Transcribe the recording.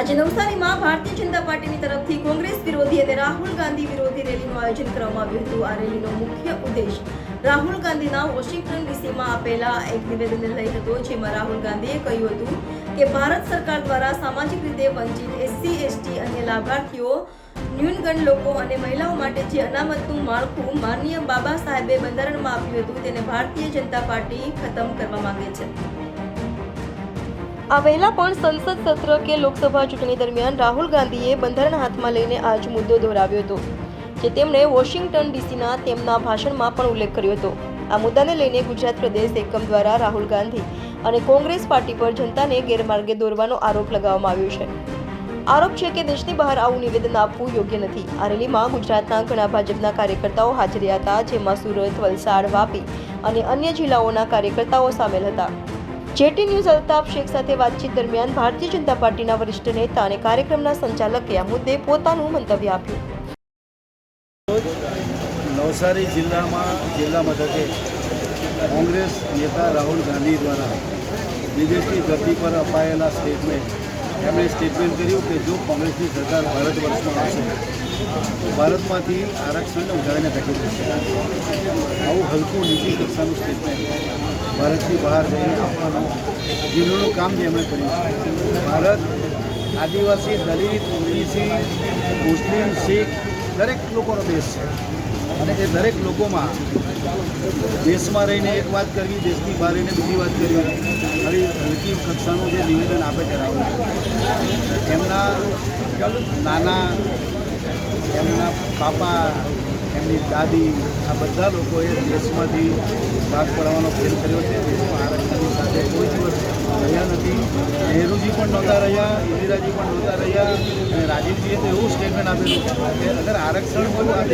આજે નવસારીમાં ભારતીય જનતા પાર્ટીની તરફથી કોંગ્રેસ વિરોધી અને રાહુલ ગાંધી વિરોધી રેલીનું આયોજન કરવામાં આવ્યું હતું. આ રેલીનો મુખ્ય ઉદ્દેશ રાહુલ ગાંધીના વોશિંગ્ટન ડીસીમાં આપેલા એક નિવેદનને લઈ હતો, જેમાં રાહુલ ગાંધીએ કહ્યું હતું કે ભારત સરકાર દ્વારા સામાજિક રીતે વંચિત એસસી, એસટી અને લાભાર્થીઓ ન્યૂનગંડ લોકો અને મહિલાઓ માટે જે અનામતનું માળખું માનનીય બાબા સાહેબે બંધારણમાં આપ્યું હતું, તેને ભારતીય જનતા પાર્ટી ખતમ કરવા માંગે છે. આ પહેલા પણ સંસદ સત્ર કે લોકસભા ચૂંટણી દરમિયાન રાહુલ ગાંધીએ બંધારણ હાથમાં લઈને આ જ મુદ્દો દોહરાવ્યો હતો, જે તેમણે વોશિંગ્ટન ડીસીના તેમના ભાષણમાં પણ ઉલ્લેખ કર્યો હતો. આ મુદ્દાને લઈને ગુજરાત પ્રદેશ એકમ દ્વારા રાહુલ ગાંધી અને કોંગ્રેસ પાર્ટી પર જનતાને ગેરમાર્ગે દોરવાનો આરોપ લગાવવામાં આવ્યો છે. આરોપ છે કે દેશની બહાર આવું નિવેદન આપવું યોગ્ય નથી. આ રેલીમાં ગુજરાતના ઘણા ભાજપના કાર્યકર્તાઓ હાજર હતા, જેમાં સુરત, વલસાડ, વાપી અને અન્ય જિલ્લાઓના કાર્યકર્તાઓ સામેલ હતા. જેટી ન્યૂઝ અલ્તાફ શેખ સાથે વાતચીત દરમિયાન ભારતીય જનતા પાર્ટીના વરિષ્ઠ નેતા અને કાર્યક્રમના સંચાલકે આ મુદ્દે પોતાનું મંતવ્ય આપ્યું. નવસારી જિલ્લામાં જિલ્લા મથકે કોંગ્રેસ નેતા રાહુલ ગાંધી દ્વારા વિદેશની ધરતી પર અપાયેલા સ્ટેટમેન્ટ એમણે સ્ટેટમેન્ટ કર્યું કે જો કોંગ્રેસની સરકાર ભારત વર્ષમાં આવશે, તો ભારતમાંથી આરક્ષણને ઉઘાડીને ફેંકી દેશે. આવું હલકું નીચી કક્ષાનું સ્ટેટમેન્ટ ભારતની બહાર જઈને આપવાનું જીવનનું કામ જે અમે કર્યું છે ભારત આદિવાસી, દલિત ઓબીસી મુસ્લિમ, શીખ, દરેક લોકોનો દેશ છે. અને એ દરેક લોકોમાં દેશમાં રહીને એક વાત કરવી, દેશની બહાર રહીને બીજી વાત કરવી આવી હલકી કક્ષાનું જે નિવેદન આપે કરાવ્યું એમના નાના, એમના પાપા એમની દાદી, આ બધા લોકોએ દેશમાંથી ભાગ પડવાનો ખેલ કર્યો છે. દેશમાં આરક્ષણની સાથે કોઈ દિવસ રહ્યા નથી. નહેરુજી પણ નહોતા રહ્યા, ઇન્દિરાજી પણ નહોતા રહ્યા. અને રાજીવજીએ તો એવું સ્ટેટમેન્ટ આપેલું કે અગર આરક્ષણ હોય આ